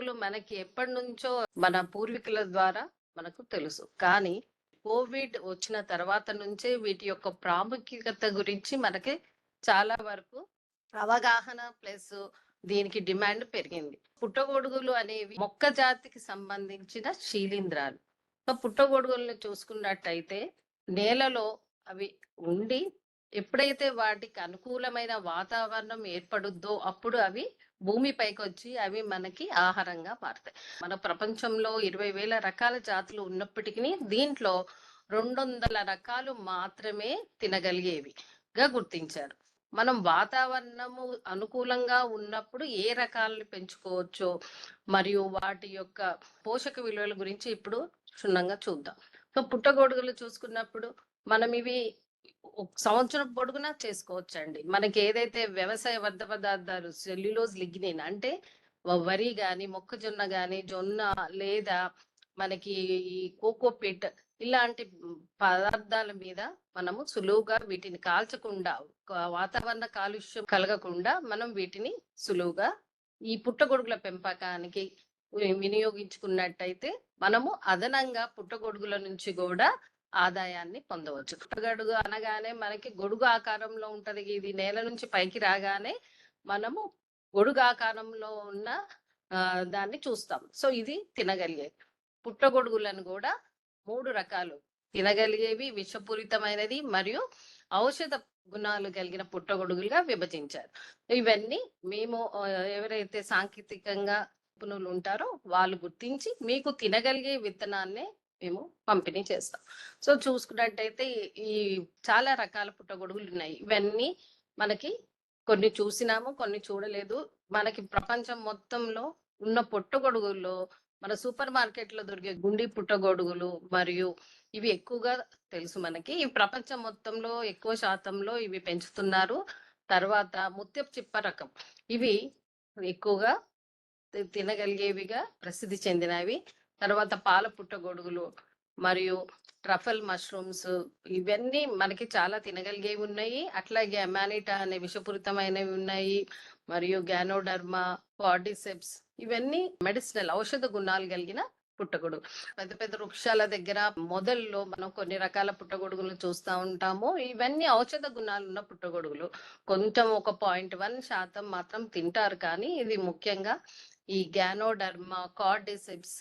మనకి ఎప్పటి నుంచో మన పూర్వీకుల ద్వారా మనకు తెలుసు. కానీ కోవిడ్ వచ్చిన తర్వాత నుంచే వీటి యొక్క ప్రాముఖ్యత గురించి మనకి చాలా వరకు అవగాహన ప్లస్ దీనికి డిమాండ్ పెరిగింది. పుట్టగొడుగులు అనేవి మొక్క జాతికి సంబంధించిన శీలింద్రాలు సో పుట్టగొడుగులను చూసుకున్నట్టయితే నేలలో అవి ఉండి ఎప్పుడైతే వాటికి అనుకూలమైన వాతావరణం ఏర్పడుద్దో అప్పుడు అవి భూమిపైకి వచ్చి అవి మనకి ఆహారంగా మారుతాయి. మన ప్రపంచంలో ఇరవై వేల రకాల జాతులు ఉన్నప్పటికీ దీంట్లో రెండు వందల రకాలు మాత్రమే తినగలిగేవిగా గుర్తించారు. మనం వాతావరణము అనుకూలంగా ఉన్నప్పుడు ఏ రకాలను పెంచుకోవచ్చో మరియు వాటి యొక్క పోషక విలువల గురించి ఇప్పుడు క్షుణ్ణంగా చూద్దాం. సో పుట్టగొడుగులు చూసుకున్నప్పుడు మనం ఇవి సంవత్సరం పొడుగునా చేసుకోవచ్చండి. మనకి ఏదైతే వ్యవసాయ వర్ధ పదార్థాలు సెల్యులోజ్ లిగ్నిన్ అంటే వరి గాని మొక్కజొన్న గాని జొన్న లేదా మనకి ఈ కోకోపిట్ ఇలాంటి పదార్థాల మీద మనము సులువుగా వీటిని కాల్చకుండా వాతావరణ కాలుష్యం కలగకుండా మనం వీటిని సులువుగా ఈ పుట్టగొడుగుల పెంపకానికి వినియోగించుకున్నట్టయితే మనము అదనంగా పుట్టగొడుగుల నుంచి కూడా ఆదాయాన్ని పొందవచ్చు. పుట్టగొడుగు అనగానే మనకి గొడుగు ఆకారంలో ఉంటది. ఇది నేల నుంచి పైకి రాగానే మనము గొడుగు ఆకారంలో ఉన్న దాన్ని చూస్తాం. సో ఇది తినగలిగే పుట్టగొడుగులను కూడా మూడు రకాలు తినగలిగేవి విషపూరితమైనది మరియు ఔషధ గుణాలు కలిగిన పుట్టగొడుగులుగా విభజించారు. ఇవన్నీ మేము ఎవరైతే సాంకేతికంగా నిపుణులు ఉంటారో వాళ్ళు గుర్తించి మీకు తినగలిగే విత్తనాన్ని మేము పంపిణీ చేస్తాం. సో చూసుకున్నట్టయితే ఈ- చాలా రకాల పుట్టగొడుగులు ఉన్నాయి ఇవన్నీ మనకి కొన్ని చూసినాము కొన్ని చూడలేదు. మనకి ప్రపంచం మొత్తంలో ఉన్న పుట్టగొడుగుల్లో మన సూపర్ మార్కెట్లో దొరికే గుండి పుట్టగొడుగులు మరియు ఇవి ఎక్కువగా తెలుసు మనకి. ఈ ప్రపంచం మొత్తంలో ఎక్కువ శాతంలో ఇవి పెంచుతున్నారు. తర్వాత ముత్యపు చిప్ప రకం. ఇవి ఎక్కువగా తినగలిగేవిగా ప్రసిద్ధి చెందినవి. తర్వాత పాల పుట్టగొడుగులు మరియు ట్రఫల్ మష్రూమ్స్ ఇవన్నీ మనకి చాలా తినగలిగేవి ఉన్నాయి. అట్లాగే అమానిటా అనే విషపూరితమైనవి ఉన్నాయి మరియు గ్యానోడర్మా పాడిసెప్స్ ఇవన్నీ మెడిసినల్ ఔషధ గుణాలు కలిగిన పుట్టగొడుగు పెద్ద పెద్ద వృక్షాల దగ్గర మొదల్లో మనం కొన్ని రకాల పుట్టగొడుగులు చూస్తూ ఉంటాము. ఇవన్నీ ఔషధ గుణాలు ఉన్న పుట్టగొడుగులు కొంచెం ఒక పాయింట్ వన్ శాతం మాత్రం తింటారు కానీ ఇది ముఖ్యంగా ఈ గ్యానోడర్మా కార్డిసెప్స్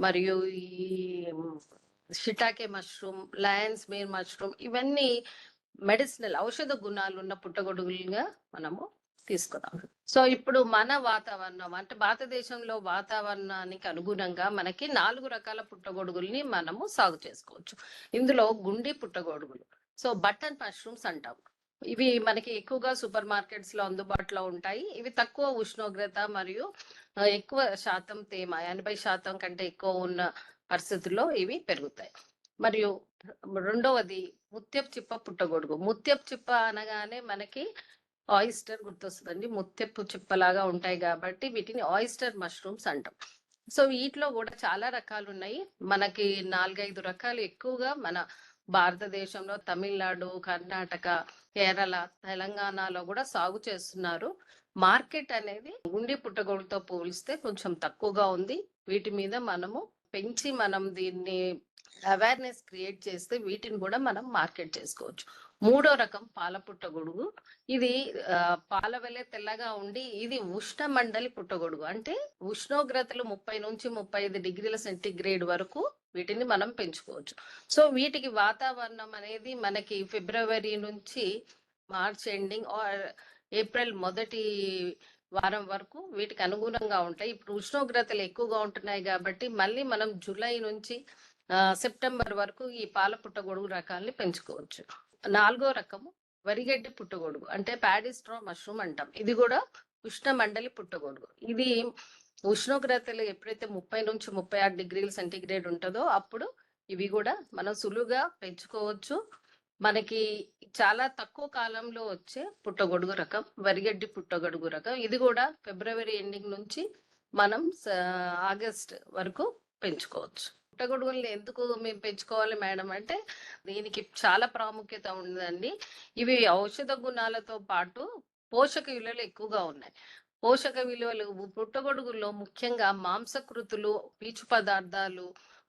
మరియు ఈ shiitake mushroom lion's mane mushroom ఇవన్నీ మెడిసినల్ ఔషధ గుణాలు ఉన్న పుట్టగొడుగులుగా మనము తీసుకున్నాం సో ఇప్పుడు మన వాతావరణం అంటే భారతదేశంలో వాతావరణానికి అనుగుణంగా మనకి నాలుగు రకాల పుట్టగొడుగుల్ని మనము సాగు చేసుకోవచ్చు. ఇందులో గుండి పుట్టగొడుగులు. సో బటన్ మష్రూమ్స్ అంటాము. ఇవి మనకి ఎక్కువగా సూపర్ మార్కెట్స్లో అందుబాటులో ఉంటాయి. ఇవి తక్కువ ఉష్ణోగ్రత మరియు ఎక్కువ శాతం తేమ ఎనభై శాతం కంటే ఎక్కువ ఉన్న పరిస్థితుల్లో ఇవి పెరుగుతాయి. మరియు రెండవది ముత్యపు చిప్ప పుట్టగొడుగు. ముత్యపు చిప్ప అనగానే మనకి ఆయిస్టర్ గుర్తొస్తుందండి. ముత్యపు చిప్పలాగా ఉంటాయి కాబట్టి వీటిని ఆయిస్టర్ మష్రూమ్స్ అంటాం. సో వీటిలో కూడా చాలా రకాలు ఉన్నాయి మనకి నాలుగైదు రకాలు ఎక్కువగా మన భారతదేశంలో తమిళనాడు కర్ణాటక కేరళ తెలంగాణలో కూడా సాగు చేస్తున్నారు. మార్కెట్ అనేది గుండి పుట్టగొడుతో పోలిస్తే కొంచెం తక్కువగా ఉంది. వీటి మీద మనము పెంచి మనం దీన్ని అవేర్నెస్ క్రియేట్ చేస్తే వీటిని కూడా మనం మార్కెట్ చేసుకోవచ్చు. మూడో రకం పాల పుట్టగొడుగు. ఇది పాల వలె తెల్లగా ఉండి ఇది ఉష్ణ మండలి పుట్టగొడుగు. అంటే ఉష్ణోగ్రతలు ముప్పై నుంచి ముప్పై ఐదు డిగ్రీల సెంటిగ్రేడ్ వరకు వీటిని మనం పెంచుకోవచ్చు. సో వీటికి వాతావరణం అనేది మనకి ఫిబ్రవరి నుంచి మార్చ్ ఎండింగ్ ఆర్ ఏప్రిల్ మొదటి వారం వరకు వీటికి అనుగుణంగా ఉంటాయి. ఇప్పుడు ఉష్ణోగ్రతలు ఎక్కువగా ఉంటున్నాయి కాబట్టి మళ్ళీ మనం జూలై నుంచి సెప్టెంబర్ వరకు ఈ పాల పుట్టగొడుగు రకాల్ని పెంచుకోవచ్చు. నాలుగో రకము వరిగడ్డి పుట్టగొడుగు అంటే ప్యాడిస్ట్రో మష్రూమ్ అంటాం. ఇది కూడా ఉష్ణ మండలి పుట్టగొడుగు. ఇది ఉష్ణోగ్రతలు ఎప్పుడైతే ముప్పై నుంచి ముప్పై ఆరు డిగ్రీల సెంటీగ్రేడ్ ఉంటుందో అప్పుడు ఇవి కూడా మనం సులువుగా పెంచుకోవచ్చు. మనకి చాలా తక్కువ కాలంలో వచ్చే పుట్టగొడుగు రకం వరిగడ్డి పుట్టగొడుగు రకం. ఇది కూడా ఫిబ్రవరి ఎండింగ్ నుంచి మనం ఆగస్ట్ వరకు పెంచుకోవచ్చు. పుట్టగొడుగుల్ని ఎందుకు మేము పెంచుకోవాలి మేడం అంటే దీనికి చాలా ప్రాముఖ్యత ఉందండి ఇవి ఔషధ గుణాలతో పాటు పోషక విలువలు ఎక్కువగా ఉన్నాయి. పోషక విలువలు పుట్టగొడుగుల్లో ముఖ్యంగా మాంసకృతులు పీచు పదార్థాలు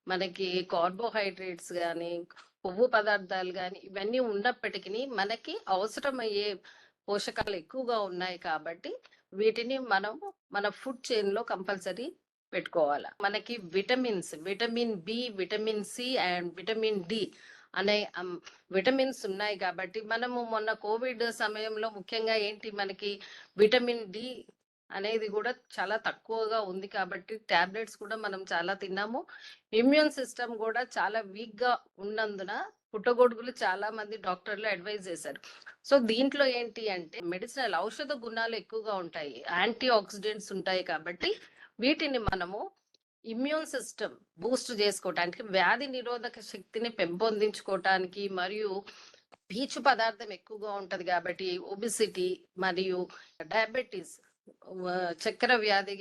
మనకి కార్బోహైడ్రేట్స్ కానీ కొవ్వు పదార్థాలు కానీ ఇవన్నీ ఉన్నప్పటికీ మనకి అవసరమయ్యే పోషకాలు ఎక్కువగా ఉన్నాయి కాబట్టి వీటిని మనం మన ఫుడ్ చైన్లో కంపల్సరీ పెట్టుకోవాలి. మనకి vitamins vitamin B vitamin C and vitamin D అనే విటమిన్స్ ఉన్నాయి కాబట్టి మనము మొన్న కోవిడ్ సమయంలో ముఖ్యంగా ఏంటి మనకి విటమిన్ డి అనేది కూడా చాలా తక్కువగా ఉంది కాబట్టి టాబ్లెట్స్ కూడా మనం చాలా తిన్నాము. ఇమ్యూన్ సిస్టమ్ కూడా చాలా వీక్గా ఉన్నందున పుట్టగొడుగులు చాలా మంది డాక్టర్లు అడ్వైజ్ చేశారు. సో దీంట్లో ఏంటి అంటే మెడిసినల్ ఔషధ గుణాలు ఎక్కువగా ఉంటాయి. యాంటీ ఆక్సిడెంట్స్ ఉంటాయి కాబట్టి వీటిని మనము ఇమ్యూన్ సిస్టమ్ బూస్ట్ చేసుకోవటానికి వ్యాధి నిరోధక శక్తిని పెంపొందించుకోవటానికి మరియు పీచు పదార్థం ఎక్కువగా ఉంటది కాబట్టి ఒబిసిటీ మరియు డయాబెటీస్ చక్కెర వ్యాధి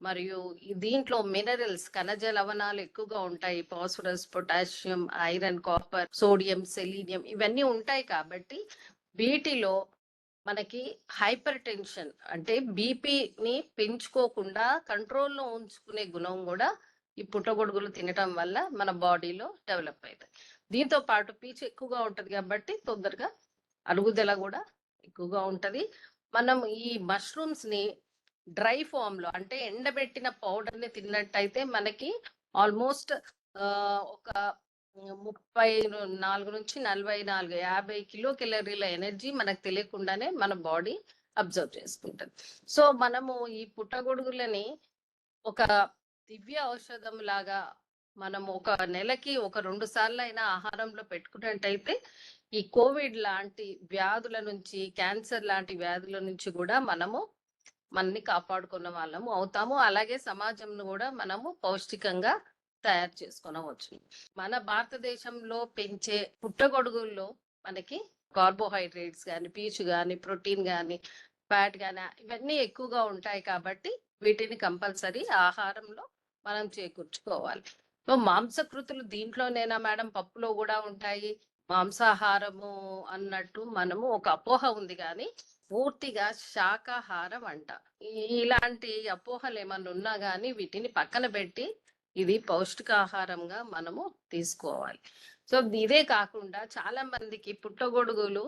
మరియు దీంట్లో మినరల్స్ ఖనిజ లవణాలు ఎక్కువగా ఉంటాయి. Phosphorus potassium iron copper sodium selenium ఇవన్నీ ఉంటాయి కాబట్టి వీటిలో మనకి హైపర్ టెన్షన్ అంటే బీపీని పెంచుకోకుండా కంట్రోల్లో ఉంచుకునే గుణం కూడా ఈ పుట్టగొడుగులు తినటం వల్ల మన బాడీలో డెవలప్ అవుతాయి. దీంతో పాటు పీచు ఎక్కువగా ఉంటుంది కాబట్టి తొందరగా అరుగుదల కూడా ఎక్కువగా ఉంటది. మనం ఈ మష్రూమ్స్ని డ్రై ఫామ్లో అంటే ఎండబెట్టిన పౌడర్ని తిన్నట్టయితే మనకి ఆల్మోస్ట్ ఒక ముప్పై నాలుగు నుంచి నలభై నాలుగు యాభై కిలో కెలరీల ఎనర్జీ మనకు తెలియకుండానే మన బాడీ అబ్జర్వ్ చేసుకుంటుంది. సో మనము ఈ పుట్టగొడుగులని ఒక దివ్య ఔషధం లాగా మనం ఒక నెలకి ఒక రెండు సార్లు అయినా ఆహారంలో పెట్టుకున్నట్టయితే ఈ కోవిడ్ లాంటి వ్యాధుల నుంచి క్యాన్సర్ లాంటి వ్యాధుల నుంచి కూడా మనము మనని కాపాడుకున్న వాళ్ళము అవుతాము. అలాగే సమాజంను కూడా మనము పౌష్టికంగా తయారు చేసుకునవచ్చు. మన భారతదేశంలో పెంచే పుట్టగొడుగుల్లో మనకి కార్బోహైడ్రేట్స్ కానీ పీచు కానీ ప్రోటీన్ కానీ ఫ్యాట్ కానీ ఇవన్నీ ఎక్కువగా ఉంటాయి కాబట్టి వీటిని కంపల్సరీ ఆహారంలో మనం చేకూర్చుకోవాలి. సో మాంసకృతులు దీంట్లోనేనా మేడం? పప్పులో కూడా ఉంటాయి. మాంసాహారము అన్నట్టు మనము ఒక అపోహ ఉంది కానీ పూర్తిగా శాకాహారం అంట. ఇలాంటి అపోహలు ఏమన్నా ఉన్నా కానీ వీటిని పక్కన పెట్టి ఇది పౌష్టికాహారంగా మనము తీసుకోవాలి. సో ఇదే కాకుండా చాలా మందికి పుట్టగొడుగులు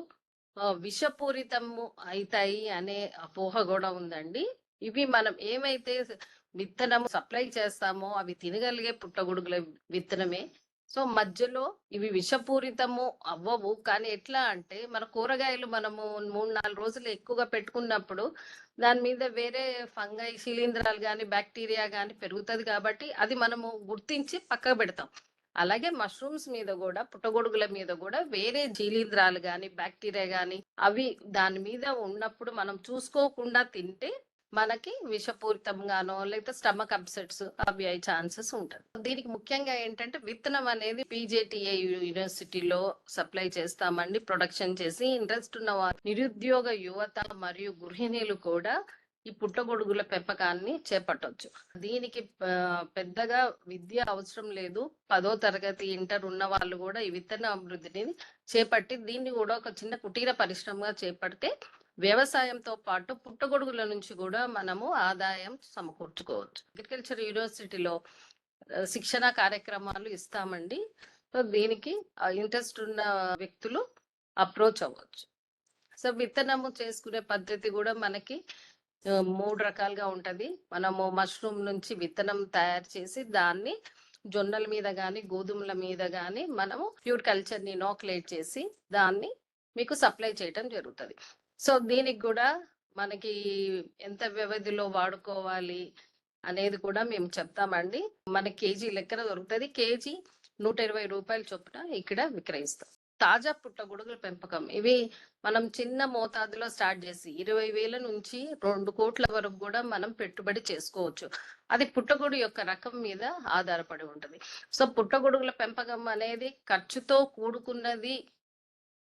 విషపూరితము అవుతాయి అనే అపోహ కూడా ఉందండి. ఇవి మనం ఏమైతే విత్తనం సప్లై చేస్తామో అవి తినగలిగే పుట్టగొడుగుల విత్తనమే. సో మధ్యలో ఇవి విషపూరితము అవ్వవు. కానీ ఎట్లా అంటే మన కూరగాయలు మనము మూడు నాలుగు రోజులు ఎక్కువగా పెట్టుకున్నప్పుడు దాని మీద వేరే ఫంగై శిలీంధ్రాలు కానీ బ్యాక్టీరియా కానీ పెరుగుతుంది కాబట్టి అది మనము గుర్తించి పక్కకు పెడతాం. అలాగే మష్రూమ్స్ మీద కూడా పుట్టగొడుగుల మీద కూడా వేరే జీలీంధ్రాలు కానీ బ్యాక్టీరియా కానీ అవి దాని మీద ఉన్నప్పుడు మనం చూసుకోకుండా తింటే మనకి విషపూరితంగానో లేకపోతే స్టమక్ అప్సెట్స్ అవి అయ్యే ఛాన్సెస్ ఉంటుంది దీనికి ముఖ్యంగా ఏంటంటే విత్తనం అనేది పీజేటీఏ యూనివర్సిటీలో సప్లై చేస్తామండి. ప్రొడక్షన్ చేసి ఇంట్రెస్ట్ ఉన్న నిరుద్యోగ యువత మరియు గృహిణీలు కూడా ఈ పుట్టగొడుగుల పెంపకాన్ని చేపట్టవచ్చు దీనికి పెద్దగా విద్య అవసరం లేదు. పదో తరగతి ఇంటర్ ఉన్న వాళ్ళు కూడా ఈ విత్తన అభివృద్ధిని చేపట్టి దీన్ని కూడా ఒక చిన్న కుటీర పరిశ్రమగా చేపడితే వ్యవసాయంతో పాటు పుట్టగొడుగుల నుంచి కూడా మనము ఆదాయం సమకూర్చుకోవచ్చు. అగ్రికల్చర్ యూనివర్సిటీలో శిక్షణ కార్యక్రమాలు ఇస్తామండి. సో దీనికి ఇంట్రెస్ట్ ఉన్న వ్యక్తులు అప్రోచ్ అవ్వచ్చు. సో విత్తనము చేసుకునే పద్ధతి కూడా మనకి మూడు రకాలుగా ఉంటది. మనము మష్రూమ్ నుంచి విత్తనం తయారు చేసి దాన్ని జొన్నల మీద కానీ గోధుమల మీద కానీ మనము ప్యూర్ కల్చర్ని చేసి దాన్ని మీకు సప్లై చేయటం జరుగుతుంది. సో దీనికి కూడా మనకి ఎంత వ్యవధిలో వాడుకోవాలి అనేది కూడా మేము చెప్తామండి. మన కేజీ లెక్కన దొరుకుతుంది. కేజీ నూట ఇరవై రూపాయల చొప్పున ఇక్కడ విక్రయిస్తాం. తాజా పుట్టగొడుగుల పెంపకం. ఇవి మనం చిన్న మోతాదులో స్టార్ట్ చేసి ఇరవై వేల నుంచి రెండు కోట్ల వరకు కూడా మనం పెట్టుబడి చేసుకోవచ్చు. అది పుట్టగొడు యొక్క రకం మీద ఆధారపడి ఉంటుంది. సో పుట్టగొడుగుల పెంపకం అనేది ఖర్చుతో కూడుకున్నది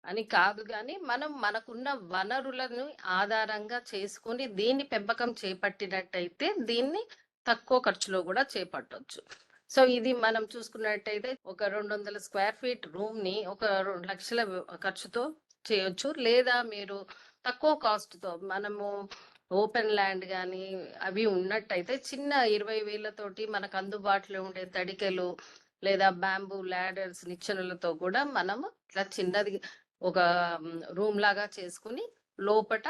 అని కాదు కానీ మనం మనకున్న వనరులను ఆధారంగా చేసుకొని దీన్ని పెంపకం చేపట్టినట్టయితే దీన్ని తక్కువ ఖర్చులో కూడా చేపట్టవచ్చు సో ఇది మనం చూసుకున్నట్టయితే ఒక రెండు వందల స్క్వేర్ ఫీట్ రూమ్ని ఒక రెండు లక్షల ఖర్చుతో చేయొచ్చు. లేదా మీరు తక్కువ కాస్ట్తో మనము ఓపెన్ ల్యాండ్ కానీ అవి ఉన్నట్టయితే చిన్న ఇరవై వేలతోటి మనకు అందుబాటులో ఉండే తడికెలు లేదా బ్యాంబూ ల్యాడర్స్ నిచ్చెనలతో కూడా మనం ఇట్లా చిన్నది ఒక రూమ్ లాగా చేసుకుని లోపట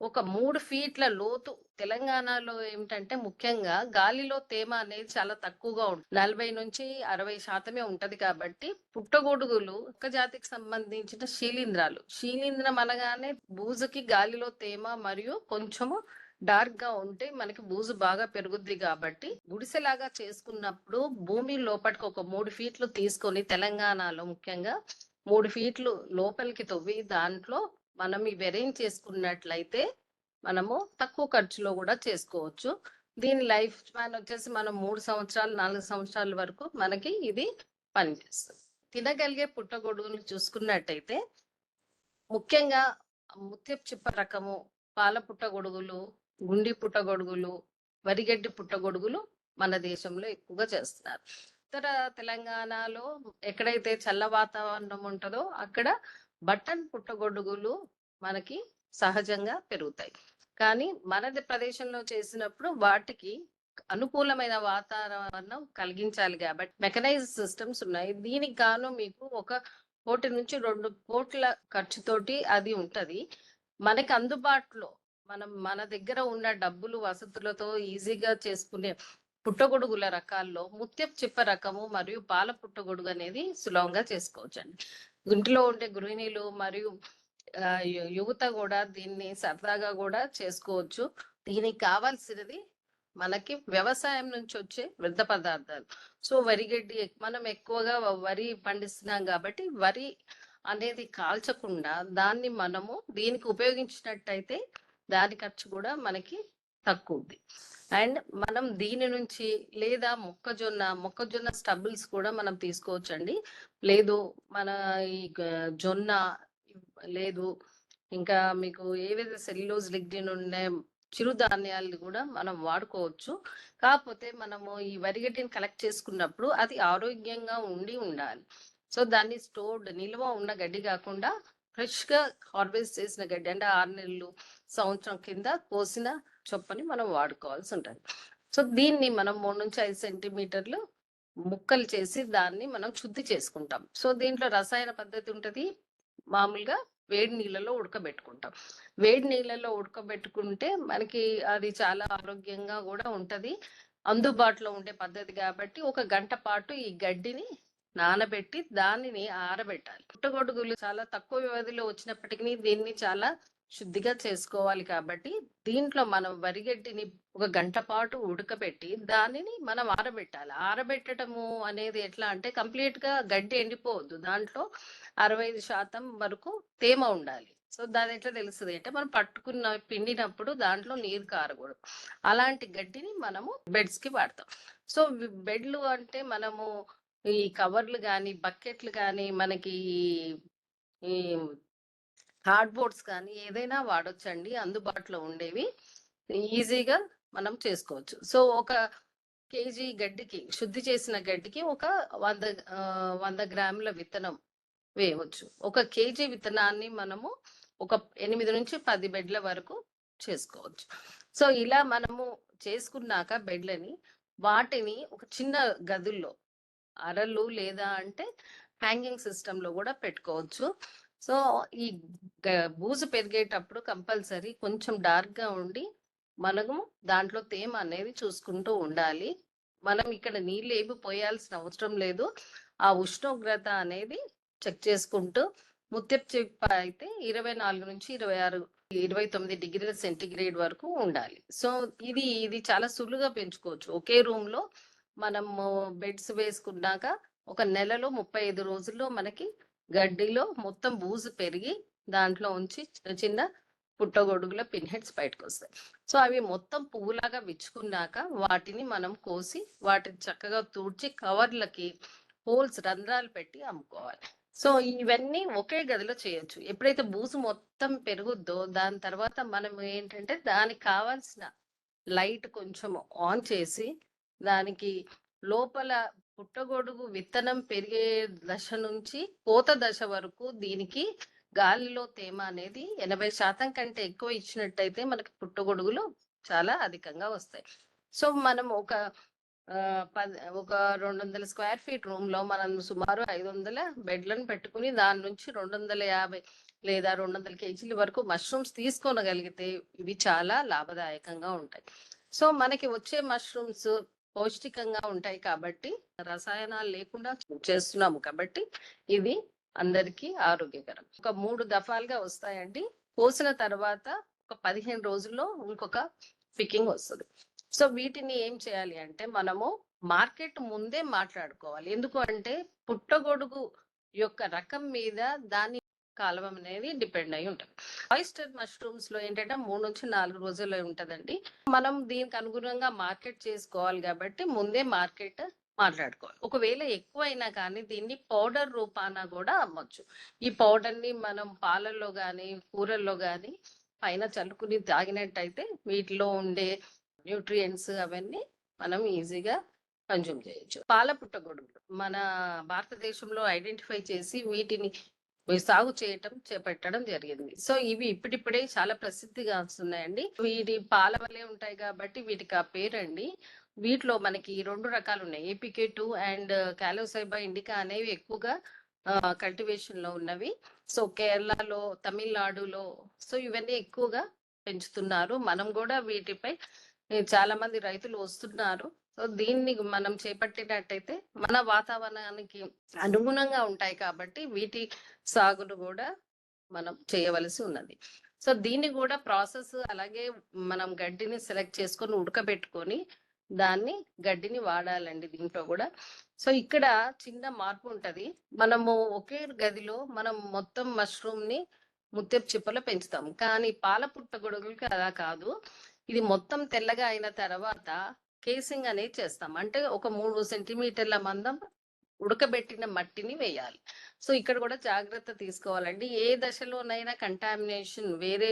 ఒక మూడు ఫీట్ల లోతు తెలంగాణలో ఏమిటంటే ముఖ్యంగా గాలిలో తేమ అనేది చాలా తక్కువగా ఉంటుంది నలభై నుంచి అరవై శాతమే ఉంటది కాబట్టి పుట్టగొడుగులు ఒక జాతికి సంబంధించిన శీలింద్రాలు శీలింద్రం అనగానే బూజుకి గాలిలో తేమ మరియు కొంచెము డార్క్గా ఉంటే మనకి బూజు బాగా పెరుగుద్ది కాబట్టి గుడిసెలాగా చేసుకున్నప్పుడు భూమి లోపలికి ఒక మూడు ఫీట్లు తీసుకొని తెలంగాణలో ముఖ్యంగా మూడు ఫీట్లు లోపలికి తవ్వి దాంట్లో మనం ఇవి అరేంజ్ చేసుకున్నట్లయితే మనము తక్కువ ఖర్చులో కూడా చేసుకోవచ్చు. దీని లైఫ్ స్పాన్ వచ్చేసి మనం మూడు సంవత్సరాలు నాలుగు సంవత్సరాల వరకు మనకి ఇది పనిచేస్తుంది. తినగలిగే పుట్టగొడుగులు చూసుకున్నట్టయితే ముఖ్యంగా ముత్యపు చిప్ప రకము పాల పుట్టగొడుగులు గుండి పుట్టగొడుగులు వరిగడ్డి పుట్టగొడుగులు మన దేశంలో ఎక్కువగా చేస్తున్నారు. ఉత్తర తెలంగాణలో ఎక్కడైతే చల్ల వాతావరణం ఉంటుందో అక్కడ బటన్ పుట్టగొడుగులు మనకి సహజంగా పెరుగుతాయి. కానీ మన ప్రదేశంలో చేసినప్పుడు వాటికి అనుకూలమైన వాతావరణం కలిగించాలి కాబట్టి మెకనైజ్ సిస్టమ్స్ ఉన్నాయి. దీనికి గాను మీకు ఒక కోటి నుంచి రెండు కోట్ల ఖర్చుతోటి అది ఉంటది. మనకి అందుబాటులో మనం మన దగ్గర ఉన్న డబ్బులు వసతులతో ఈజీగా చేసుకునే పుట్టగొడుగుల రకాల్లో ముత్యపు చిప్ప రకము మరియు పాల పుట్టగొడుగు అనేది సులభంగా చేసుకోవచ్చు అండి ఇంట్లో ఉండే గృహిణీలు మరియు యువత కూడా దీన్ని సరదాగా కూడా చేసుకోవచ్చు. దీనికి కావాల్సినది మనకి వ్యవసాయం నుంచి వచ్చే వ్యర్థ పదార్థాలు. సో వరిగడ్డి మనం ఎక్కువగా వరి పండిస్తున్నాం కాబట్టి వరి అనేది కాల్చకుండా దాన్ని మనము దీనికి ఉపయోగించినట్టయితే దాని ఖర్చు కూడా మనకి తక్కువ ఉంది అండ్ మనం దీని నుంచి లేదా మొక్కజొన్న మొక్కజొన్న స్టబుల్స్ కూడా మనం తీసుకోవచ్చు అండి లేదు మన ఈ జొన్న లేదు ఇంకా మీకు ఏవైతే సెల్యూలోజ్ లిగ్డిన్ ఉండే చిరుధాన్యాలు కూడా మనం వాడుకోవచ్చు. కాకపోతే మనము ఈ వరిగడ్డిని కలెక్ట్ చేసుకున్నప్పుడు అది ఆరోగ్యంగా ఉండి ఉండాలి. సో దాన్ని స్టోర్డ్ నిల్వ ఉన్న గడ్డి కాకుండా ఫ్రెష్గా హార్వెస్ట్ చేసిన గడ్డి అంటే ఆరు నెలలు సంవత్సరం కింద కోసిన చొప్పని మనం వాడుకోవాల్సి ఉంటుంది సో దీన్ని మనం మూడు నుంచి ఐదు సెంటీమీటర్లు ముక్కలు చేసి దాన్ని మనం శుద్ధి చేసుకుంటాం. సో దీంట్లో రసాయన పద్ధతి ఉంటుంది. మామూలుగా వేడి నీళ్ళలో ఉడకబెట్టుకుంటాం. వేడి నీళ్ళలో ఉడకబెట్టుకుంటే మనకి అది చాలా ఆరోగ్యంగా కూడా ఉంటుంది. అందుబాటులో ఉండే పద్ధతి కాబట్టి ఒక గంట పాటు ఈ గడ్డిని నానబెట్టి దానిని ఆరబెట్టాలి. పుట్టగొడుగులు చాలా తక్కువ వ్యవధిలో వచ్చినప్పటికీ దీన్ని చాలా శుద్ధిగా చేసుకోవాలి కాబట్టి దీంట్లో మనం వరిగడ్డిని ఒక గంట పాటు ఉడకబెట్టి దానిని మనం ఆరబెట్టాలి. ఆరబెట్టడము అనేది ఎట్లా అంటే కంప్లీట్గా గడ్డి ఎండిపోవద్దు. దాంట్లో అరవై ఐదు శాతం వరకు తేమ ఉండాలి. సో దాని ఎట్లా తెలుస్తుంది అంటే మనం పట్టుకున్న పిండినప్పుడు దాంట్లో నీరు కారకూడదు. అలాంటి గడ్డిని మనము బెడ్స్కి వాడతాం. సో బెడ్లు అంటే మనము ఈ కవర్లు కానీ బకెట్లు కానీ మనకి ఈ హార్డ్ బోర్డ్స్ కానీ ఏదైనా వాడొచ్చండి. అందుబాటులో ఉండేవి. ఈజీగా మనం చేసుకోవచ్చు. సో ఒక కేజీ గడ్డికి శుద్ధి చేసిన గడ్డికి ఒక వంద వంద గ్రాముల విత్తనం వేయవచ్చు. ఒక కేజీ విత్తనాన్ని మనము ఒక ఎనిమిది నుంచి పది బెడ్ల వరకు చేసుకోవచ్చు. సో ఇలా మనము చేసుకున్నాక బెడ్లని వాటిని ఒక చిన్న గదుల్లో అరలు లేదా అంటే హ్యాంగింగ్ సిస్టంలో కూడా పెట్టుకోవచ్చు. సో ఈ గ- బూజు పెరిగేటప్పుడు కంపల్సరీ కొంచెం డార్క్గా ఉండి మనము దాంట్లో తేమ అనేది చూసుకుంటూ ఉండాలి. మనం ఇక్కడ నీళ్ళు ఏమి పోయాల్సిన అవసరం లేదు. ఆ ఉష్ణోగ్రత అనేది చెక్ చేసుకుంటూ ముత్యపు చిప్ప అయితే ఇరవై నాలుగు నుంచి ఇరవై ఆరు ఇరవై తొమ్మిది డిగ్రీల సెంటిగ్రేడ్ వరకు ఉండాలి. సో ఇది ఇది చాలా సులువుగా పెంచుకోవచ్చు. ఒకే రూమ్లో మనము బెడ్స్ వేసుకున్నాక ఒక నెలలో ముప్పై ఐదు రోజుల్లో మనకి గడ్డిలో మొత్తం బూజు పెరిగి దాంట్లో ఉంచి చిన్న చిన్న పుట్టగొడుగుల పిన్ హెడ్స్ బయటకు వస్తాయి సో అవి మొత్తం పువ్వులాగా విచ్చుకున్నాక వాటిని మనం కోసి వాటిని చక్కగా తూడ్చి కవర్లకి హోల్స్ రంధ్రాలు పెట్టి అమ్ముకోవాలి. సో ఇవన్నీ ఒకే గదిలో చేయొచ్చు. ఎప్పుడైతే బూజు మొత్తం పెరుగుద్దో దాని తర్వాత మనం ఏంటంటే దానికి కావాల్సిన లైట్ కొంచెం ఆన్ చేసి దానికి లోపల పుట్టగొడుగు విత్తనం పెరిగే దశ నుంచి కోత దశ వరకు దీనికి గాలిలో తేమ అనేది ఎనభై శాతం కంటే ఎక్కువ ఇచ్చినట్టయితే మనకి పుట్టగొడుగులు చాలా అధికంగా వస్తాయి. సో మనం ఒక పది ఒక రెండు వందల స్క్వేర్ ఫీట్ రూమ్లో మనం సుమారు ఐదు వందల బెడ్లను పెట్టుకుని దాని నుంచి రెండు వందల యాభై లేదా రెండు వందల కేజీల వరకు మష్రూమ్స్ తీసుకోనగలిగితే ఇవి చాలా లాభదాయకంగా ఉంటాయి. సో మనకి వచ్చే మష్రూమ్స్ పౌష్టికంగా ఉంటాయి కాబట్టి రసాయనాలు లేకుండా చేస్తున్నాము కాబట్టి ఇది అందరికీ ఆరోగ్యకరం. ఒక మూడు దఫాలుగా వస్తాయండి. కోసిన తర్వాత ఒక పదిహేను రోజుల్లో ఇంకొక పికింగ్ వస్తుంది. సో వీటిని ఏం చేయాలి అంటే మనము మార్కెట్ ముందే మాట్లాడుకోవాలి. ఎందుకు అంటే పుట్టగొడుగు యొక్క రకం మీద దాని కాలం అనేది డిపెండ్ అయి ఉంటుంది. ఆయిస్టర్ మష్రూమ్స్లో ఏంటంటే మూడు నుంచి నాలుగు రోజుల్లో ఉంటదండి. మనం దీనికి అనుగుణంగా మార్కెట్ చేసుకోవాలి కాబట్టి ముందే మార్కెట్ మాట్లాడుకోవాలి. ఒకవేళ ఎక్కువైనా కానీ దీన్ని పౌడర్ రూపాన కూడా అమ్మొచ్చు. ఈ పౌడర్ని మనం పాలల్లో కానీ కూరల్లో కానీ పైన చల్లుకుని తాగినట్టయితే వీటిలో ఉండే న్యూట్రియంట్స్ అవన్నీ మనం ఈజీగా కన్జ్యూమ్ చేయొచ్చు. పాల పుట్టగొడుగులు. మన భారతదేశంలో ఐడెంటిఫై చేసి వీటిని సాగు చేయటం చేపట్టడం జరిగింది. సో ఇవి ఇప్పుడిప్పుడే చాలా ప్రసిద్ధిగా వస్తున్నాయండి. వీటి పాల వలె ఉంటాయి కాబట్టి వీటికి ఆ పేరండి. వీటిలో మనకి రెండు రకాలు ఉన్నాయి. APK two and calocybe indica అనేవి ఎక్కువగా కల్టివేషన్లో ఉన్నవి. సో కేరళలో తమిళనాడులో సో ఇవన్నీ ఎక్కువగా పెంచుతున్నారు. మనం కూడా వీటిపై చాలా మంది రైతులు వస్తున్నారు. సో దీన్ని మనం చేపట్టినట్టయితే మన వాతావరణానికి అనుగుణంగా ఉంటాయి కాబట్టి వీటి సాగును కూడా మనం చేయవలసి ఉన్నది. సో దీన్ని కూడా ప్రాసెస్ అలాగే మనం గడ్డిని సెలెక్ట్ చేసుకొని ఉడకబెట్టుకొని దాన్ని గడ్డిని వాడాలండి దీంట్లో కూడా. సో ఇక్కడ చిన్న మార్పు ఉంటది. మనము ఒకే గదిలో మనం మొత్తం మష్రూమ్ని ముత్యపు చిప్పలో పెంచుతాం. కానీ పాల పుట్టగొడుగులకి అలా కాదు. ఇది మొత్తం తెల్లగా అయిన తర్వాత కేసింగ్ అనేది చేస్తాం. అంటే ఒక మూడు సెంటీమీటర్ల మందం ఉడకబెట్టిన మట్టిని వేయాలి. సో ఇక్కడ కూడా జాగ్రత్త తీసుకోవాలండి. ఏ దశలోనైనా కంటామినేషన్ వేరే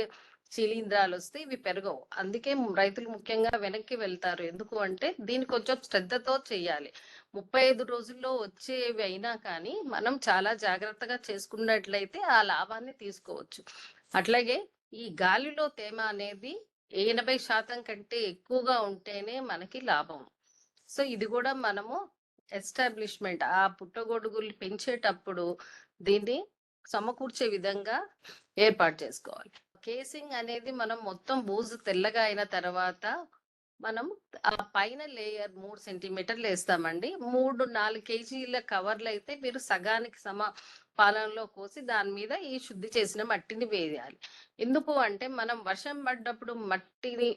శిలీంధ్రాలు వస్తే ఇవి పెరగవు. అందుకే రైతులు ముఖ్యంగా వెనక్కి వెళ్తారు. ఎందుకు అంటే దీన్ని కొంచెం శ్రద్ధతో చేయాలి. ముప్పై ఐదు రోజుల్లో వచ్చేవి అయినా కానీ మనం చాలా జాగ్రత్తగా చేసుకున్నట్లయితే ఆ లాభాన్ని తీసుకోవచ్చు. అట్లాగే ఈ గాలిలో తేమ అనేది ఎనభై శాతం కంటే ఎక్కువగా ఉంటేనే మనకి లాభం. సో ఇది కూడా మనము ఎస్టాబ్లిష్మెంట్ ఆ పుట్టగొడుగులు పెంచేటప్పుడు దీన్ని సమకూర్చే విధంగా ఏర్పాటు చేసుకోవాలి. కేసింగ్ అనేది మనం మొత్తం బూజు తెల్లగా అయిన తర్వాత మనం ఆ పైన లేయర్ మూడు సెంటీమీటర్లు వేస్తామండి. మూడు నాలుగు కేజీల కవర్లు అయితే మీరు సగానికి సమ పాలనలో కోసి దాని మీద ఈ శుద్ధి చేసిన మట్టిని వేయాలి. ఎందుకు అంటే మనం వర్షం పడ్డప్పుడు మట్టిని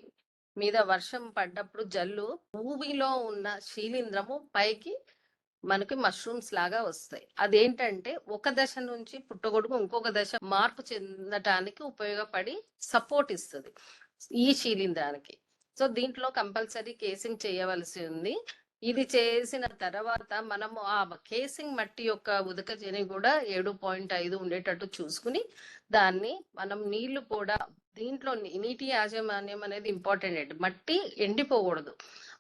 మీద వర్షం పడ్డప్పుడు జల్లు భూమిలో ఉన్న శీలింద్రము పైకి మనకి మష్రూమ్స్ లాగా వస్తాయి. అదేంటంటే ఒక దశ నుంచి పుట్టగొడుగు ఇంకొక దశ మార్పు చెందటానికి ఉపయోగపడి సపోర్ట్ ఇస్తుంది ఈ శీలింద్రానికి. సో దీంట్లో కంపల్సరీ కేసింగ్ చేయవలసి ఉంది. ఇది చేసిన తర్వాత మనము ఆ కేసింగ్ మట్టి యొక్క ఉదకజని కూడా ఏడు పాయింట్ ఐదు ఉండేటట్టు చూసుకుని దాన్ని మనం నీళ్ళు కూడా దీంట్లో నీటి యాజమాన్యం అనేది ఇంపార్టెంట్. అండి మట్టి ఎండిపోకూడదు.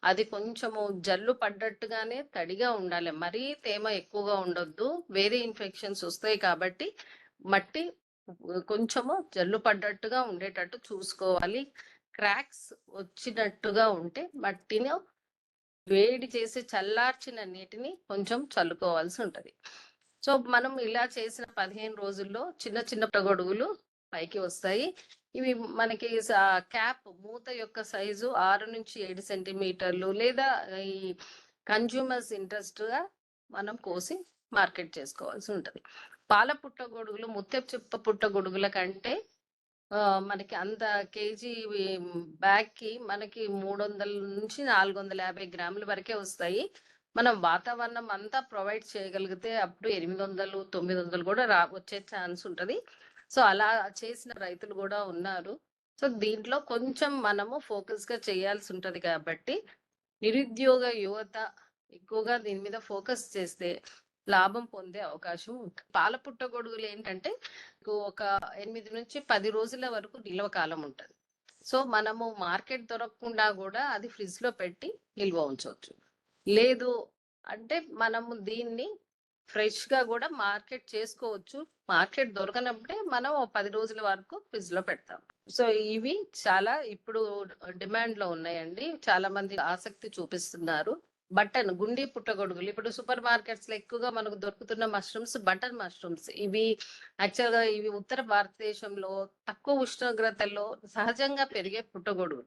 అది కొంచెము జల్లు పడ్డట్టుగానే తడిగా ఉండాలి. మరీ తేమ ఎక్కువగా ఉండొద్దు. వేరే ఇన్ఫెక్షన్స్ వస్తాయి కాబట్టి మట్టి కొంచెము జల్లు పడ్డట్టుగా ఉండేటట్టు చూసుకోవాలి. క్రాక్స్ వచ్చినట్టుగా ఉంటే మట్టిని వేడి చేసి చల్లార్చిన నీటిని కొంచెం చల్లుకోవాల్సి ఉంటుంది. సో మనం ఇలా చేసిన పదిహేను రోజుల్లో చిన్న చిన్న గొడుగులు పైకి వస్తాయి. ఇవి మనకి క్యాప్ మూత యొక్క సైజు ఆరు నుంచి ఏడు సెంటీమీటర్లు లేదా ఈ కన్జ్యూమర్స్ ఇంట్రెస్ట్గా మనం కోసి మార్కెట్ చేసుకోవాల్సి ఉంటుంది. పాల పుట్టగొడుగులు ముత్యపు చిప్ప పుట్టగొడుగుల కంటే మనకి అంత కేజీ బ్యాగ్కి మనకి మూడు వందల నుంచి నాలుగు వందల యాభై గ్రాముల వరకే వస్తాయి. మనం వాతావరణం అంతా ప్రొవైడ్ చేయగలిగితే అప్పుడు ఎనిమిది వందలు తొమ్మిది వందలు కూడా రా వచ్చే ఛాన్స్ ఉంటుంది. సో అలా చేసిన రైతులు కూడా ఉన్నారు. సో దీంట్లో కొంచెం మనము ఫోకస్గా చేయాల్సి ఉంటది కాబట్టి నిరుద్యోగ యువత ఎక్కువగా దీని మీద ఫోకస్ చేస్తే లాభం పొందే అవకాశం ఉంటుంది పాల పుట్టగొడుగులు ఏంటంటే ఒక ఎనిమిది నుంచి పది రోజుల వరకు నిల్వ కాలం ఉంటుంది. సో మనము మార్కెట్ దొరకకుండా కూడా అది ఫ్రిడ్జ్లో పెట్టి నిల్వ ఉంచవచ్చు లేదు అంటే మనము దీన్ని ఫ్రెష్గా కూడా మార్కెట్ చేసుకోవచ్చు. మార్కెట్ దొరకనప్పుడే మనం పది రోజుల వరకు ఫ్రిడ్జ్లో పెడతాం. సో ఇవి చాలా ఇప్పుడు డిమాండ్లో ఉన్నాయండి. చాలా మంది ఆసక్తి చూపిస్తున్నారు. బటన్ గుండి పుట్టగొడుగులు. ఇప్పుడు సూపర్ మార్కెట్స్లో ఎక్కువగా మనకు దొరుకుతున్న మష్రూమ్స్ బటన్ మష్రూమ్స్. ఇవి యాక్చువల్గా ఇవి ఉత్తర భారతదేశంలో తక్కువ ఉష్ణోగ్రతల్లో సహజంగా పెరిగే పుట్టగొడుగులు.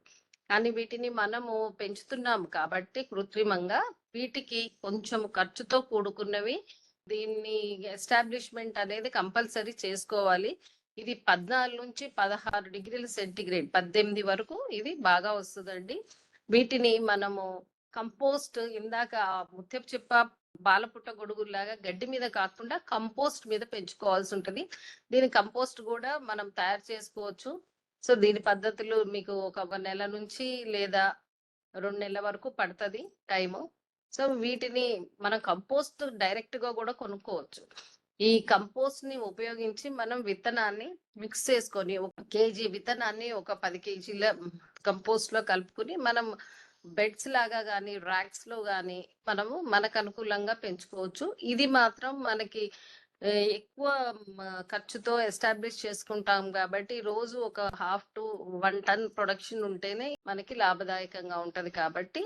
కానీ వీటిని మనము పెంచుతున్నాము కాబట్టి కృత్రిమంగా వీటికి కొంచెం ఖర్చుతో కూడుకున్నవి దీన్ని ఎస్టాబ్లిష్మెంట్ అనేది కంపల్సరీ చేసుకోవాలి. ఇది పద్నాలుగు నుంచి పదహారు డిగ్రీల సెంటిగ్రేడ్ పద్దెనిమిది వరకు ఇది బాగా వస్తుందండి. వీటిని మనము కంపోస్ట్ ఇందాక ముత్యపు చెప్ప బాలపుట్ట గొడుగులాగా గడ్డి మీద కాకుండా కంపోస్ట్ మీద పెంచుకోవాల్సి ఉంటుంది. దీని కంపోస్ట్ కూడా మనం తయారు చేసుకోవచ్చు. సో దీని పద్ధతులు మీకు ఒక నెల నుంచి లేదా రెండు నెలల వరకు పడుతుంది టైము. సో వీటిని మనం కంపోస్ట్ డైరెక్ట్గా కూడా కొనుక్కోవచ్చు. ఈ కంపోస్ట్ని ఉపయోగించి మనం విత్తనాన్ని మిక్స్ చేసుకొని ఒక కేజీ విత్తనాన్ని ఒక పది కేజీల కంపోస్ట్లో కలుపుకుని మనం బెడ్స్ లాగా కానీ ర్యాక్స్లో కానీ మనము మనకు అనుకూలంగా పెంచుకోవచ్చు. ఇది మాత్రం మనకి ఎక్కువ ఖర్చుతో ఎస్టాబ్లిష్ చేసుకుంటాం కాబట్టి రోజు ఒక half to one ton production ఉంటేనే మనకి లాభదాయకంగా ఉంటది కాబట్టి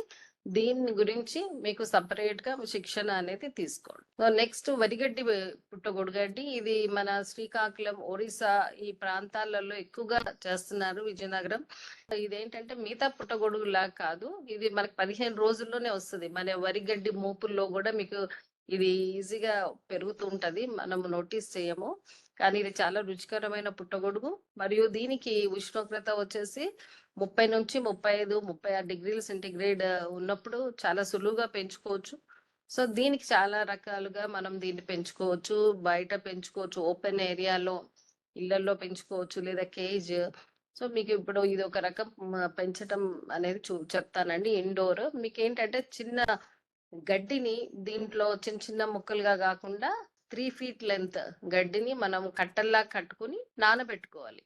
దీని గురించి మీకు సపరేట్గా శిక్షణ అనేది తీసుకోండి. నెక్స్ట్ వరిగడ్డి పుట్టగొడుగడ్డి ఇది మన శ్రీకాకుళం ఒరిస్సా ఈ ప్రాంతాలలో ఎక్కువగా చేస్తున్నారు విజయనగరం. ఇదేంటంటే మిగతా పుట్టగొడుగులా కాదు. ఇది మనకి పదిహేను రోజుల్లోనే వస్తుంది. మన వరిగడ్డి మూపుల్లో కూడా మీకు ఇది ఈజీగా పెరుగుతూ ఉంటది. మనం నోటీస్ చేయము. కానీ ఇది చాలా రుచికరమైన పుట్టగొడుగు. మరియు దీనికి ఉష్ణోగ్రత వచ్చేసి ముప్పై నుంచి ముప్పై ఐదు ముప్పై ఆరు డిగ్రీల సెంటిగ్రేడ్ ఉన్నప్పుడు చాలా సులువుగా పెంచుకోవచ్చు. సో దీనికి చాలా రకాలుగా మనం దీన్ని పెంచుకోవచ్చు. బయట పెంచుకోవచ్చు. ఓపెన్ ఏరియాలో ఇళ్ళలో పెంచుకోవచ్చు లేదా కేజ్. సో మీకు ఇప్పుడు ఇది ఒక రకం పెంచటం అనేది చూ చెప్తానండి. ఇండోర్. మీకు ఏంటంటే చిన్న గడ్డిని దీంట్లో చిన్న చిన్న ముక్కలుగా కాకుండా త్రీ ఫీట్ లెంత్ గడ్డిని మనం కట్టల్లా కట్టుకుని నానబెట్టుకోవాలి.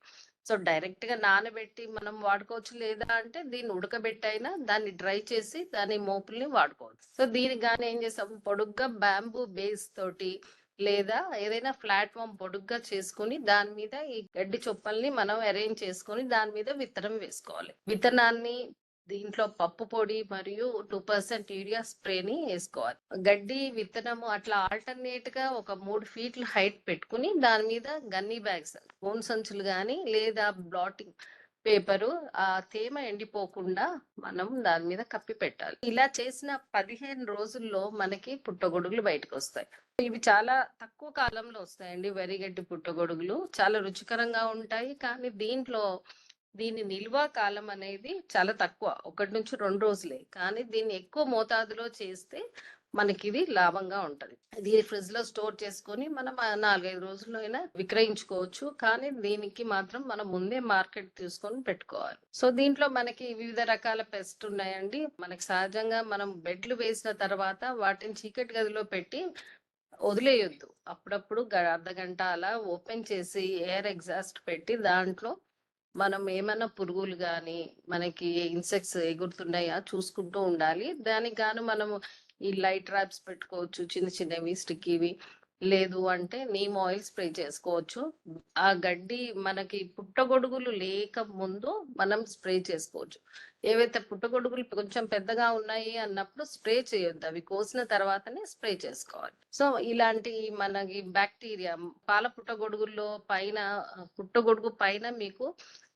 సో డైరెక్ట్గా నానబెట్టి మనం వాడుకోవచ్చు లేదా అంటే దీన్ని ఉడకబెట్టైనా దాన్ని డ్రై చేసి దాని మోపుల్ని వాడుకోవచ్చు. సో దీనికి కానీ ఏం చేస్తాం? పొడుగ్గా బ్యాంబూ బేస్ తోటి లేదా ఏదైనా ప్లాట్ఫామ్ పొడుగ్గా చేసుకుని దాని మీద ఈ గడ్డి చొప్పల్ని మనం అరేంజ్ చేసుకొని దాని మీద విత్తనం వేసుకోవాలి. విత్తనాన్ని దీంట్లో పప్పు పొడి మరియు టూ పర్సెంట్ యూరియా స్ప్రేని వేసుకోవాలి. గడ్డి విత్తనము అట్లా ఆల్టర్నేట్గా ఒక మూడు ఫీట్ల హైట్ పెట్టుకుని దాని మీద గన్నీ బ్యాగ్స్ గోన్ సంచులు కానీ లేదా బ్లాటింగ్ పేపరు ఆ తేమ ఎండిపోకుండా మనం దాని మీద కప్పి పెట్టాలి. ఇలా చేసిన పదిహేను రోజుల్లో మనకి పుట్టగొడుగులు బయటకు వస్తాయి. ఇవి చాలా తక్కువ కాలంలో వస్తాయండి వరిగడ్డి పుట్టగొడుగులు. చాలా రుచికరంగా ఉంటాయి కానీ దీంట్లో దీని నిల్వ కాలం అనేది చాలా తక్కువ ఒకటి నుంచి రెండు రోజులే. కానీ దీన్ని ఎక్కువ మోతాదులో చేస్తే మనకి ఇది లాభంగా ఉంటది. ఇది ఫ్రిడ్జ్లో స్టోర్ చేసుకొని మనం ఆ నాలుగైదు రోజుల్లో అయినా విక్రయించుకోవచ్చు. కానీ దీనికి మాత్రం మనం ముందే మార్కెట్ తీసుకొని పెట్టుకోవాలి. సో దీంట్లో మనకి వివిధ రకాల పెస్ట్ ఉన్నాయండి. మనకి సహజంగా మనం బెడ్లు వేసిన తర్వాత వాటిని చీకటి గదిలో పెట్టి వదిలేయొద్దు. అప్పుడప్పుడు గ- అర్ధ గంట అలా ఓపెన్ చేసి ఎయిర్ ఎగ్జాస్ట్ పెట్టి దాంట్లో మనం ఏమైనా పురుగులు కానీ మనకి ఇన్సెక్ట్స్ ఎగురుతున్నాయా చూసుకుంటూ ఉండాలి. దానికి గాను మనము ఈ లైట్ ట్రాప్స్ పెట్టుకోవచ్చు చిన్న చిన్నవి స్టిక్కీవి లేదు అంటే నీమ్ ఆయిల్ స్ప్రే చేసుకోవచ్చు. ఆ గడ్డి మనకి పుట్టగొడుగులు లేక ముందు మనం స్ప్రే చేసుకోవచ్చు. ఏవైతే పుట్టగొడుగులు కొంచెం పెద్దగా ఉన్నాయి అన్నప్పుడు స్ప్రే చేయొద్దు. అవి కోసిన తర్వాతనే స్ప్రే చేసుకోవాలి. సో ఇలాంటి మనకి బ్యాక్టీరియా పాల పుట్టగొడుగుల్లో పైన పుట్టగొడుగు పైన మీకు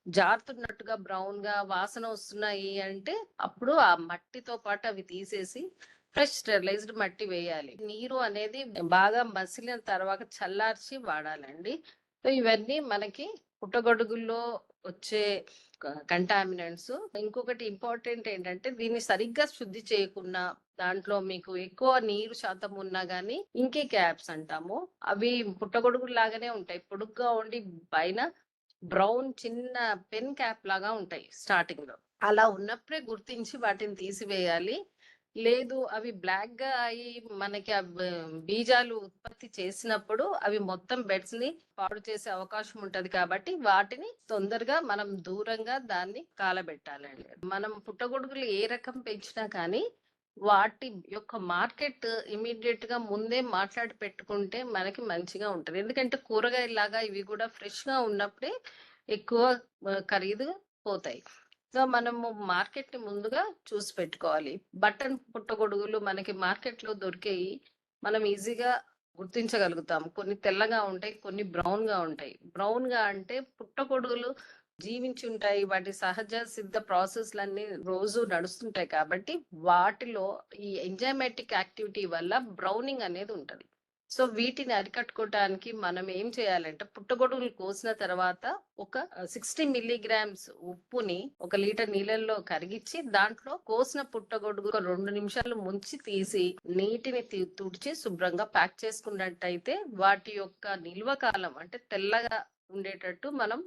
జారుతున్నట్టుగా బ్రౌన్గా వాసన వస్తున్నాయి అంటే అప్పుడు ఆ మట్టితో పాటు అవి తీసేసి ఫ్రెష్ స్టెరిలైజ్డ్ మట్టి వేయాలి. నీరు అనేది బాగా మసిలిన తర్వాత చల్లార్చి వాడాలండి. సో ఇవన్నీ మనకి పుట్టగొడుగుల్లో వచ్చే కంటామినెంట్స్ ఇంకొకటి ఇంపార్టెంట్ ఏంటంటే దీన్ని సరిగ్గా శుద్ధి చేయకుండా దాంట్లో మీకు ఎక్కువ నీరు శాతం ఉన్నా గానీ ఇంకే క్యాప్స్ అంటాము. అవి పుట్టగొడుగులు లాగానే ఉంటాయి. పొడుగ్గా ఉండి పైన బ్రౌన్ చిన్న పెన్ క్యాప్ లాగా ఉంటాయి స్టార్టింగ్లో. అలా ఉన్నప్పుడే గుర్తించి వాటిని తీసివేయాలి. లేదు అవి బ్లాక్గా అయి మనకి ఆ బీజాలు ఉత్పత్తి చేసినప్పుడు అవి మొత్తం బెడ్స్ని పాడు చేసే అవకాశం ఉంటది కాబట్టి వాటిని తొందరగా మనం దూరంగా దాన్ని కాలబెట్టాలండి. మనం పుట్టగొడుగులు ఏ రకం పెంచినా కానీ వాటి యొక్క మార్కెట్ ఇమీడియట్గా ముందే మాట్లాడి పెట్టుకుంటే మనకి మంచిగా ఉంటుంది. ఎందుకంటే కూరగాయలాగా ఇవి కూడా ఫ్రెష్గా ఉన్నప్పుడే ఎక్కువ ఖరీదు పోతాయి. సో మనము మార్కెట్ని ముందుగా చూసి పెట్టుకోవాలి. బటన్ పుట్టగొడుగులు మనకి మార్కెట్లో దొరికేవి మనం ఈజీగా గుర్తించగలుగుతాం. కొన్ని తెల్లగా ఉంటాయి కొన్ని బ్రౌన్గా ఉంటాయి. బ్రౌన్గా అంటే పుట్టగొడుగులు జీవించి ఉంటాయి. వాటి సహజ సిద్ధ ప్రాసెస్లన్నీ రోజు నడుస్తుంటాయి కాబట్టి వాటిలో ఈ ఎంజైమెటిక్ యాక్టివిటీ వల్ల బ్రౌనింగ్ అనేది ఉంటుంది. సో వీటిని అరికట్టుకోవటానికి మనం ఏం చేయాలంటే పుట్టగొడుగులు కోసిన తర్వాత ఒక సిక్స్టీ మిల్లీగ్రామ్స్ ఉప్పుని ఒక లీటర్ నీళ్ళల్లో కరిగించి దాంట్లో కోసిన పుట్టగొడుగు ఒక రెండు నిమిషాలు ముంచి తీసి నీటిని తుడిచి శుభ్రంగా ప్యాక్ చేసుకున్నట్టయితే వాటి యొక్క నిల్వ కాలం అంటే తెల్లగా ఉండేటట్టు మనం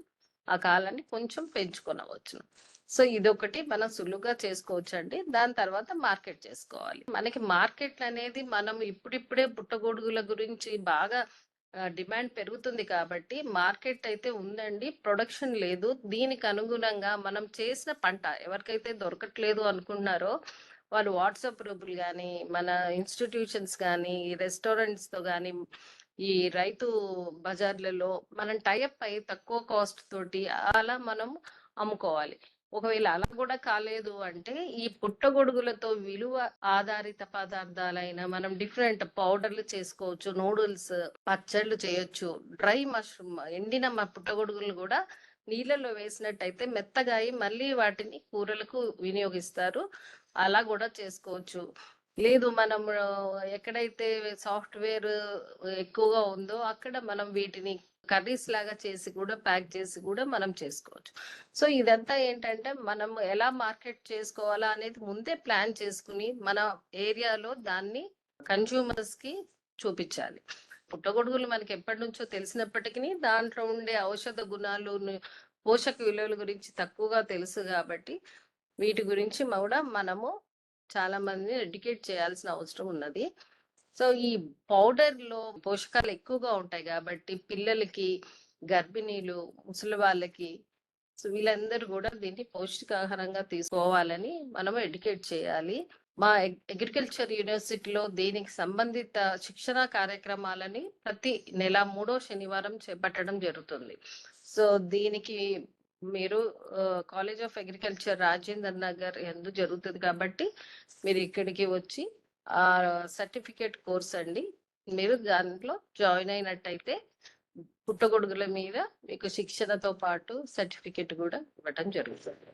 ఆ కాలాన్ని కొంచెం పెంచుకొనవచ్చు సో ఇదొకటి మనం సులువుగా చేసుకోవచ్చు అండి దాని తర్వాత మార్కెట్ చేసుకోవాలి. మనకి మార్కెట్ అనేది మనం ఇప్పుడిప్పుడే పుట్టగొడుగుల గురించి బాగా డిమాండ్ పెరుగుతుంది కాబట్టి మార్కెట్ అయితే ఉందండి ప్రొడక్షన్ లేదు. దీనికి అనుగుణంగా మనం చేసిన పంట ఎవరికైతే దొరకట్లేదు అనుకున్నారో వాళ్ళు వాట్సాప్ గ్రూపులు కానీ మన ఇన్స్టిట్యూషన్స్ కానీ రెస్టారెంట్స్తో కానీ ఈ రైతు బజార్లలో మనం టైప్ అయి తక్కువ కాస్ట్ తోటి అలా మనం అమ్ముకోవాలి. ఒకవేళ అలా కూడా కాలేదు అంటే ఈ పుట్టగొడుగులతో విలువ ఆధారిత పదార్థాలైన మనం డిఫరెంట్ పౌడర్లు చేసుకోవచ్చు నూడిల్స్ పచ్చళ్ళు చేయొచ్చు. డ్రై మష్రూమ్ ఎండిన మా పుట్టగొడుగులు కూడా నీళ్ళలో వేసినట్టయితే మెత్తగా అయి మళ్ళీ వాటిని కూరలకు వినియోగిస్తారు. అలా కూడా చేసుకోవచ్చు. లేదు మనం ఎక్కడైతే సాఫ్ట్వేర్ ఎక్కువగా ఉందో అక్కడ మనం వీటిని కర్రీస్ లాగా చేసి కూడా ప్యాక్ చేసి కూడా మనం చేసుకోవచ్చు. సో ఇదంతా ఏంటంటే మనం ఎలా మార్కెట్ చేసుకోవాలా అనేది ముందే ప్లాన్ చేసుకుని మన ఏరియాలో దాన్ని కన్స్యూమర్స్కి చూపించాలి. పుట్టగొడుగులు మనకి ఎప్పటి నుంచో తెలిసినప్పటికీ దాంట్లో ఉండే ఔషధ గుణాలు పోషక విలువల గురించి తక్కువగా తెలుసు కాబట్టి వీటి గురించి కూడా మనము చాలా మందిని ఎడ్యుకేట్ చేయాల్సిన అవసరం ఉన్నది. సో ఈ పౌడర్లో పోషకాలు ఎక్కువగా ఉంటాయి కాబట్టి పిల్లలకి గర్భిణీలు ముసలి వాళ్ళకి సో వీళ్ళందరూ కూడా దీన్ని పౌష్టికాహారంగా తీసుకోవాలని మనం ఎడ్యుకేట్ చేయాలి. మా అగ్రికల్చర్ యూనివర్సిటీలో దీనికి సంబంధిత శిక్షణ కార్యక్రమాలని ప్రతి నెల మూడో శనివారం చేపట్టడం జరుగుతుంది. సో దీనికి మీరు college of agriculture Rajender Nagar ఎందు జరుగుతుంది కాబట్టి మీరు ఇక్కడికి వచ్చి ఆ సర్టిఫికేట్ కోర్స్ అండి. మీరు దాంట్లో జాయిన్ అయినట్టయితే పుట్టగొడుగుల మీద మీకు శిక్షణతో పాటు సర్టిఫికేట్ కూడా ఇవ్వటం జరుగుతుంది.